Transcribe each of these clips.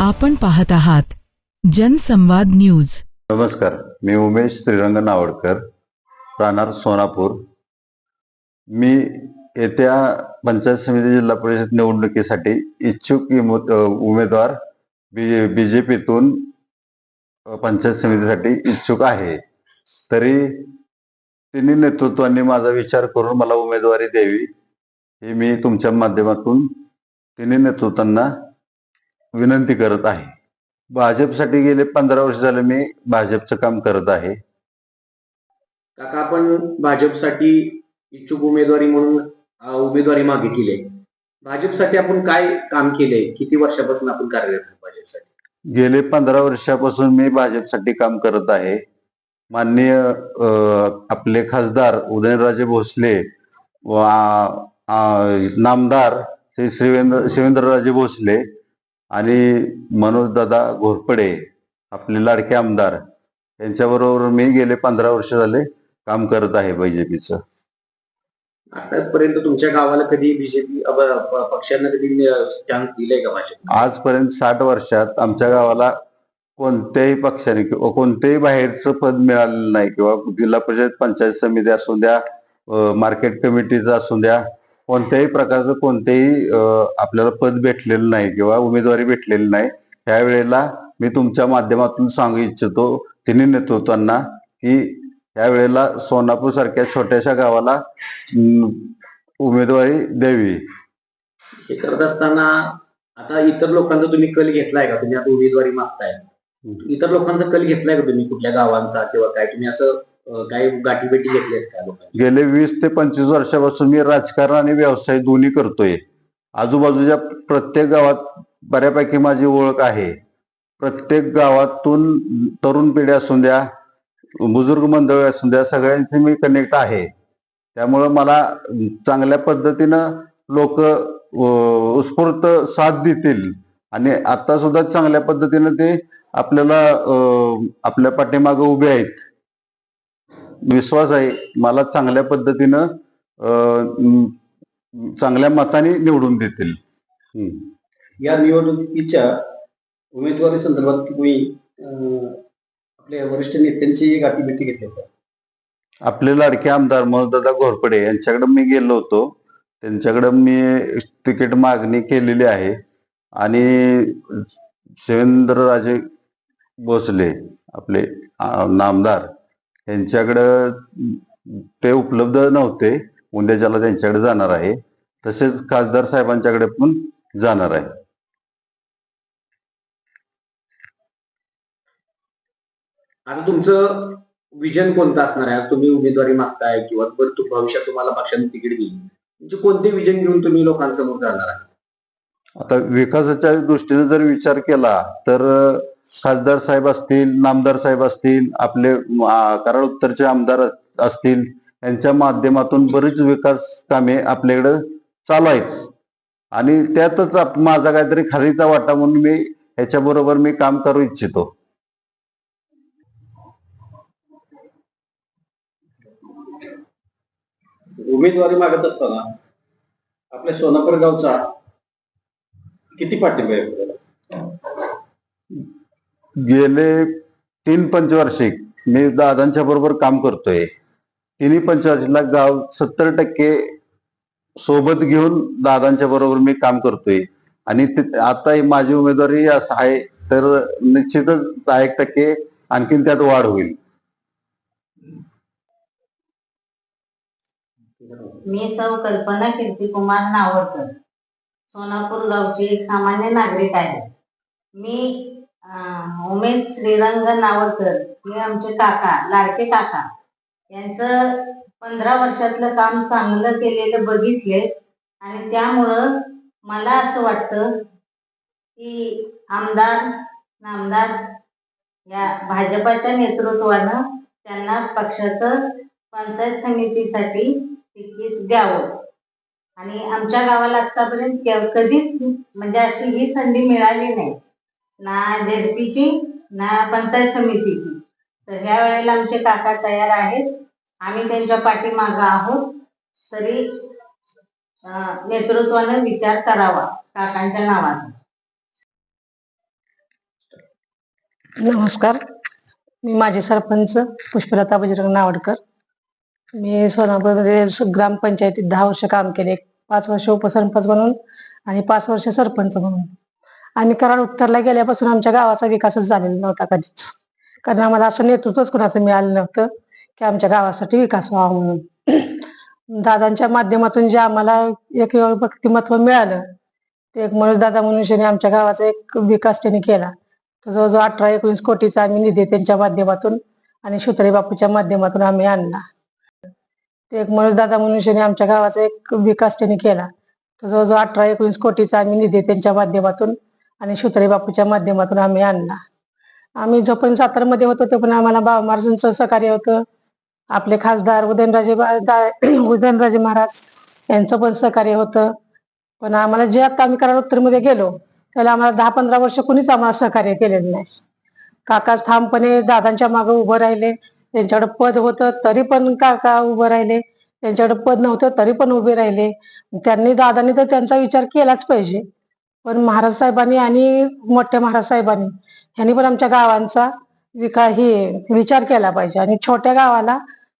आपण पाहत आहात जनसंवाद न्यूज. नमस्कार मी उमेश श्रीरंग नावडकर राहणार सोनापूर. मी येत्या पंचायत समिती जिल्हा परिषद निवडणुकीसाठी इच्छुक उमेदवार बी बीजेपीतून पंचायत समितीसाठी इच्छुक आहे. तरी तिन्ही नेतृत्वांनी माझा विचार करून मला उमेदवारी द्यावी ही मी तुमच्या माध्यमातून तिन्ही नेतृत्वांना विनंती करत आहे. भाजपसाठी गेले पंधरा वर्ष झाले मी भाजपचं काम करत आहे. काका आपण भाजपसाठी इच्छुक उमेदवारी म्हणून उमेदवारी मागितली. आहे भाजपसाठी आपण काय काम केलंय किती वर्षापासून आपण कार्यरत भाजपसाठी? गेले पंधरा वर्षापासून मी भाजपसाठी काम करत आहे. माननीय आपले खासदार उदयनराजे भोसले व नामदार श्री शिवेंद्र शिवेंद्रराजे भोसले आणि मनोजदादा घोरपडे आपले लाडके आमदार. यांच्याबरोबर मी गेले पंधरा वर्ष झाले काम करत आहे बीजेपीचं आतापर्यंत तुमच्या गावाला कधी बीजेपी पक्षांना कधी चान्स दिलाय का भाजप आजपर्यंत साठ वर्षात आमच्या गावाला कोणत्याही पक्षाने किंवा कोणत्याही बाहेरचं पद मिळालेलं नाही किंवा जिल्हा परिषद पंचायत समिती असू द्या मार्केट कमिटीचं असू द्या कोणत्याही प्रकारचं कोणतेही आपल्याला पद भेटलेलं नाही किंवा उमेदवारी भेटलेली नाही त्यावेळेला मी तुमच्या माध्यमातून सांगू इच्छितो तिन्ही नेतृत्वांना की त्यावेळेला सोनापूर सारख्या छोट्याशा गावाला उमेदवारी द्यावी. हे करत असताना आता इतर लोकांचा तुम्ही कल घेतलाय का? तुम्ही आता उमेदवारी मागताय. इतर लोकांचा कल घेतलाय का तुम्ही? कुठल्या गावांचा किंवा काय? तुम्ही असं काही गाठीभेटी घेतल्यात का लोकांनी गेले वीस ते पंचवीस वर्षापासून मी राजकारण आणि व्यवसाय दोन्ही करतोय. आजूबाजूच्या प्रत्येक गावात बऱ्यापैकी माझी ओळख आहे. प्रत्येक गावातून तरुण पिढी असून द्या बुजुर्ग मंडळी असून द्या सगळ्यांशी मी कनेक्ट आहे. त्यामुळं मला चांगल्या पद्धतीनं लोक उत्स्फूर्त साथ देतील. आणि आता सुद्धा चांगल्या पद्धतीनं ते आपल्याला आपल्या पाठीमागे उभे आहेत. विश्वास आहे मला चांगल्या पद्धतीनं चांगल्या मताने निवडून देतील. या निवडणुकीच्या उमेदवारी संदर्भात तुम्ही आपल्या वरिष्ठ नेत्यांची गाठीभेटी घेतली आपले लाडके आमदार मनोजदादा घोरपडे यांच्याकडे मी गेलो होतो. त्यांच्याकडे मी तिकीट मागणी केलेली आहे. आणि शिवेंद्रराजे भोसले आपले नामदार यांच्याकडं ते उपलब्ध नव्हते. उद्याच्याला त्यांच्याकडे जाणार आहे. तसेच खासदार साहेबांच्याकडे पण जाणार आहे. आता तुमचं विजन कोणतं असणार आहे? तुम्ही उमेदवारी मागताय किंवा भविष्यात तुम्हाला पक्षाने तिकीट देईल. म्हणजे कोणते विजन घेऊन तुम्ही लोकांसमोर जाणार आहे? आता विकासाच्या दृष्टीने जर विचार केला तर खासदार साहेब असतील नामदार साहेब असतील आपले कराड उत्तरचे आमदार असतील यांच्या माध्यमातून बरीच विकास कामे आपल्याकडे चालू आहेत. आणि त्यातच माझा काहीतरी खारीचा वाटा म्हणून मी ह्याच्या बरोबर मी काम करू इच्छितो. उमेदवारी मागत असताना आपल्या सोनापूर गावचा किती पाठिंबा आहे? गेले तीन पंचवार्षिक मी दादांच्या बरोबर काम करतोय. तिन्ही पंचवार्षिकला गाव सत्तर टक्के सोबत घेऊन दादांच्या बरोबर मी काम करतोय. आणि आता ही माझी उमेदवारी असं आहे तर निश्चितच दहा एक टक्के आणखीन त्यात वाढ होईल. मी सौ कल्पना कीर्तिकुमार नावडकर सोनापूर गावची एक सामान्य नागरिक आहे. मी उमेश श्रीरंग नावकर हे आमचे काका लाडके काका. यांचं पंधरा वर्षातलं काम चांगलं केलेलं बघितले आणि त्यामुळं मला असं वाटतं की आमदार नामदार या भाजपाच्या नेतृत्वानं त्यांना पक्षाचं पंचायत समितीसाठी तिकीट द्यावं. आणि आमच्या गावाला आतापर्यंत कधीच म्हणजे अशी ही संधी मिळाली नाही. ना झेडपीची ना पंचायत समितीची. तर ह्या वेळेला आमचे काका तयार आहेत. आम्ही त्यांच्या पाठीमागं आहोत. तरी नेतृत्वानं नेतृत्वाने विचार करावा काकांच्या नावाचा. नमस्कार. मी माझे सरपंच पुष्पलता बजरंग नावडकर. मी सोनापूरमध्ये ग्रामपंचायतीत दहा वर्ष काम केले. पाच वर्ष उपसरपंच म्हणून आणि पाच वर्ष सरपंच म्हणून. आम्ही कराड उत्तरला गेल्यापासून आमच्या गावाचा विकासच झालेला नव्हता कधीच कारण आम्हाला असं नेतृत्वच कुणाचं मिळालं नव्हतं की आमच्या गावासाठी विकास व्हावा म्हणून. दादांच्या माध्यमातून जे आम्हाला एक व्यक्तिमत्व मिळालं ते एक मनोज दादा मनुष्याने आमच्या गावाचा एक विकास त्यांनी केला तो जवळजवळ अठरा एकोणीस कोटीचा आम्ही निधी त्यांच्या माध्यमातून आणि शुतरे बापूच्या माध्यमातून आम्ही आणला. ते एक मनोज दादा मनुष्याने आमच्या गावाचा एक विकास त्यांनी केला तो जवळजवळ अठरा एकोणीस कोटीचा आम्ही निधी त्यांच्या माध्यमातून आणि शुतरे बापूच्या माध्यमातून आम्ही आणला आम्ही जोपर्यंत सातारमध्ये होतो तोपर्यंत आम्हाला बाबा महाराजांचं सहकार्य होतं. आपले खासदार उदयनराजे उदयनराजे महाराज यांचं पण सहकार्य होतं. पण आम्हाला जे आता आम्ही कराड उत्तरमध्ये गेलो त्याला आम्हाला दहा पंधरा वर्ष कुणीच आम्हाला सहकार्य केलेलं नाही. काका ठामपणे दादांच्या मागे उभं राहिले. त्यांच्याकडे पद होतं तरी पण काका उभं राहिले. त्यांच्याकडे पद नव्हतं तरी पण उभे राहिले. त्यांनी दादांनी तर त्यांचा विचार केलाच पाहिजे. पण महाराज साहेबांनी आणि मोठ्या महाराज साहेबांनी यांनी पण आमच्या गावांचा विका ही विचार केला पाहिजे. आणि छोट्या गावाला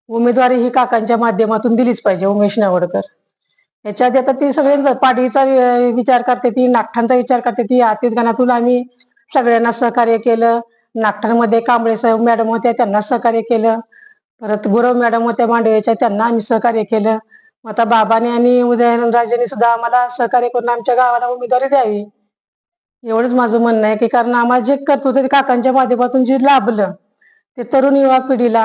उमेदवारी ही काकांच्या माध्यमातून दिलीच पाहिजे उमेश नावडकर. याच्यात आता ती सगळे पाडवीचा विचार करते ती नागठांचा विचार करते ती आतीत आम्ही सगळ्यांना सहकार्य केलं. नागठांमध्ये कांबळे साहेब मॅडम होत्या त्यांना सहकार्य केलं. परत गुरव मॅडम होत्या मांडव्याच्या त्यांना आम्ही सहकार्य केलं. आता बाबाने आणि उदयनराजेंनी सुद्धा आम्हाला सहकार्य करून आमच्या गावाला उमेदवारी द्यावी. एवढंच माझं म्हणणं आहे की कारण आम्हाला जे करतो ते काकांच्या माध्यमातून जे लाभलं ते तरुण युवा पिढीला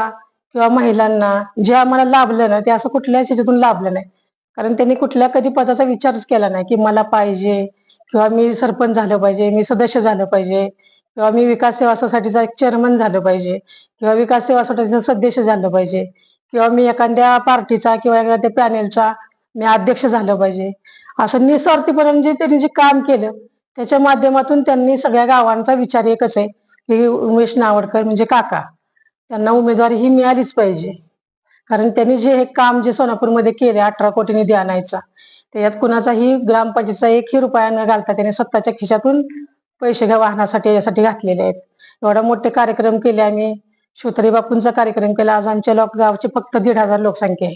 किंवा महिलांना जे आम्हाला लाभलं ना ते असं कुठल्याच ह्याच्यातून लाभलं नाही. कारण त्यांनी कुठल्या कधी पदाचा विचारच केला नाही की मला पाहिजे किंवा मी सरपंच झालं पाहिजे मी सदस्य झालं पाहिजे किंवा मी विकास सेवा सोसायटीचा एक चेअरमन झालं पाहिजे किंवा विकास सेवा सोसायटीचं सदस्य झालं पाहिजे. किंवा मी एखाद्या पार्टीचा किंवा एखाद्या पॅनेलचा मी अध्यक्ष झालं पाहिजे. असं निस्वार्थीपणे जे त्यांनी जे काम केलं त्याच्या माध्यमातून त्यांनी सगळ्या गावांचा विचार एकच आहे की उमेश नावडकर म्हणजे काका. त्यांना उमेदवारी ही मिळालीच पाहिजे. कारण त्यांनी जे हे काम जे सोनापूरमध्ये केले अठरा कोटी निधी आणायचा त्याच्यात कुणाचाही ग्रामपंचायतीचा एकही रुपया न घालता त्याने स्वतःच्या खिशातून पैसे घ्या वाहनासाठी यासाठी घातलेले आहेत. एवढा मोठे कार्यक्रम केले आम्ही. शिवतरी बापूंचा कार्यक्रम केला. आज आमच्या लोक गावची फक्त दीड हजार लोकसंख्या आहे.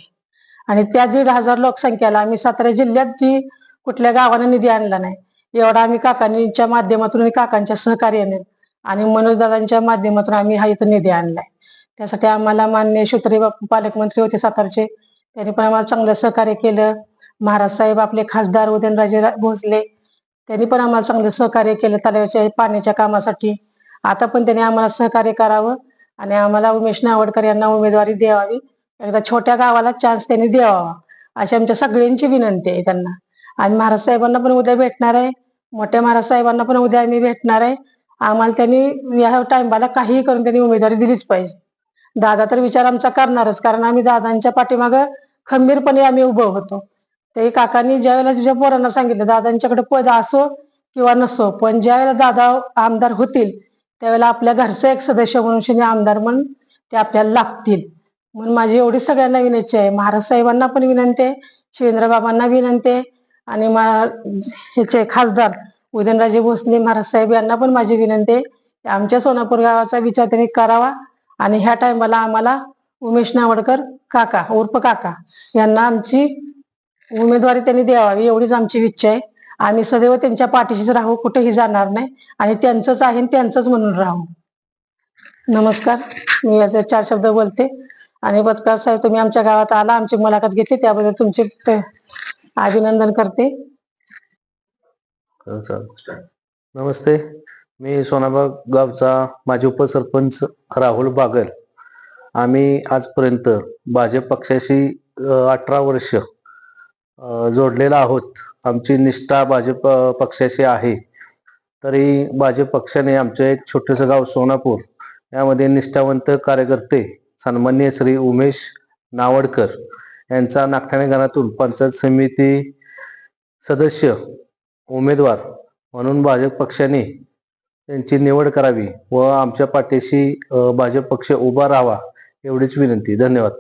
आणि त्या दीड हजार लोकसंख्याला आम्ही सातारा जिल्ह्यात जी कुठल्या गावाने निधी आणला नाही एवढा आम्ही काकांच्या माध्यमातून आणि काकांच्या सहकार्याने आणि मनोजदादांच्या माध्यमातून आम्ही हा इथं निधी आणलाय त्यासाठी आम्हाला मान्य शिवतरी बापू पालकमंत्री होते सातारचे. त्यांनी पण आम्हाला चांगलं सहकार्य केलं. महाराज साहेब आपले खासदार उदयनराजे भोसले त्यांनी पण आम्हाला चांगलं सहकार्य केलं तलावाच्या पाण्याच्या कामासाठी. आता पण त्यांनी आम्हाला सहकार्य करावं. आणि आम्हाला उमेश नावडकर यांना उमेदवारी द्यावी. एकदा छोट्या गावाला चान्स त्यांनी द्यावा. अशी आमच्या सगळ्यांची विनंती आहे त्यांना. आणि महाराज साहेबांना पण उद्या भेटणार आहे. मोठ्या महाराज साहेबांना पण उद्या आम्ही भेटणार आहे. आम्हाला त्यांनी या टाइमला काहीही करून त्यांनी उमेदवारी दिलीच पाहिजे. दादा तर विचार आमचा करणारच कारण आम्ही दादांच्या पाठीमागं खंबीरपणे आम्ही उभं होतो. ते काकांनी ज्यावेळेला तुझ्या पोरांना सांगितलं दादांच्याकडे पद असो किंवा नसो पण ज्यावेळेला दादा आमदार होतील त्यावेळेला आपल्या घरचा एक सदस्य म्हणून शनी आमदार म्हणून ते आपल्याला लागतील. म्हणून माझी एवढी सगळ्यांना विनंती आहे. महाराज साहेबांना पण विनंती आहे. शिवेंद्रबाबांना विनंती आहे. आणि मा- ह्याचे खासदार उदयनराजे भोसले महाराज साहेब यांना पण माझी विनंती आहे. की आमच्या सोनापूर गावाचा विचार त्यांनी करावा. आणि ह्या टायमाला आम्हाला उमेश नावडकर काका उर्फ काका यांना आमची उमेदवारी त्यांनी द्यावी एवढीच आमची इच्छा आहे. आम्ही सदैव त्यांच्या पाठीशीच राहू कुठेही जाणार नाही. आणि त्यांचंच आहे आणि त्यांचंच म्हणून राहू. नमस्कार. मी याचे चार शब्द बोलते. आणि पत्रकार साहेब तुम्ही आमच्या गावात आला आमची मुलाखत घेते त्याबद्दल तुमचे ते अभिनंदन करते. हो, नमस्ते. मी सोनाबाग गावचा माजी उपसरपंच राहुल बागल. आम्ही आजपर्यंत भाजप पक्षाशी अठरा वर्ष जोडलेला आहोत. आमची निष्ठा भाजप पक्षाशी आहे. तरी भाजप पक्षाने आमचं एक छोटंसं गाव सोनापूर यामध्ये निष्ठावंत कार्यकर्ते सन्मान्य श्री उमेश नावडकर यांचा नागठाणे गावातून पंचायत समिती सदस्य उमेदवार म्हणून भाजप पक्षाने त्यांची निवड करावी व आमच्या पाठीशी भाजप पक्ष उभा राहावा एवढीच विनंती. धन्यवाद.